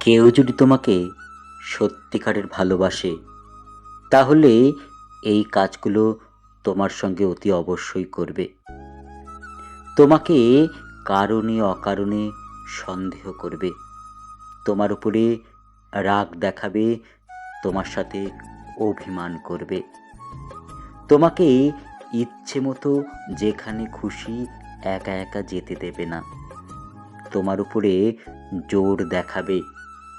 কেউ যদি তোমাকে সত্যিকারের ভালোবাসে, তাহলে এই কাজগুলো তোমার সঙ্গে অতি অবশ্যই করবে। তোমাকে কারণে অকারণে সন্দেহ করবে। তোমার উপরে রাগ দেখাবে, তোমার সাথে অভিমান করবে। তোমাকে ইচ্ছে মতো যেখানে খুশি একা একা যেতে দেবে না। তোমার উপরে জোর দেখাবে।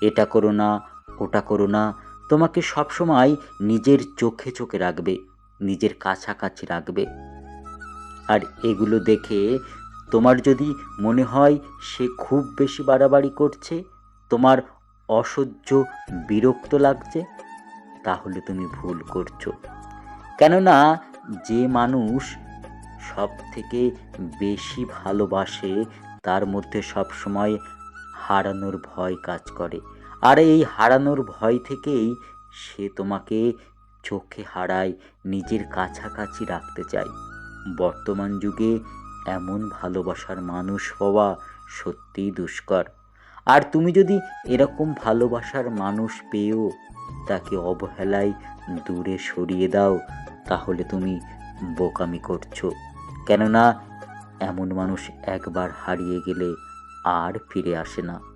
এটা করো না, ওটা করো না। তোমাকে সবসময় নিজের চোখে চোখে রাখবে, নিজের কাছাকাছি রাখবে। আর এগুলো দেখে তোমার যদি মনে হয় সে খুব বেশি বাড়াবাড়ি করছে, তোমার অসহ্য বিরক্ত লাগছে, তাহলে তুমি ভুল করছ। কেননা যে মানুষ সব থেকে বেশি ভালোবাসে, তার মধ্যে সবসময় হারানোর ভয় কাজ করে। আর এই হারানোর ভয় থেকেই সে তোমাকে চোখে হারায়, নিজের কাছাকাছি রাখতে চায়। বর্তমান যুগে এমন ভালোবাসার মানুষ হওয়া সত্যিই দুষ্কর। আর তুমি যদি এরকম ভালোবাসার মানুষ পেয়েও তাকে অবহেলায় দূরে সরিয়ে দাও, তাহলে তুমি বোকামি করছ। কেননা, এমন মানুষ একবার হারিয়ে গেলে আর ফিরে আসে না।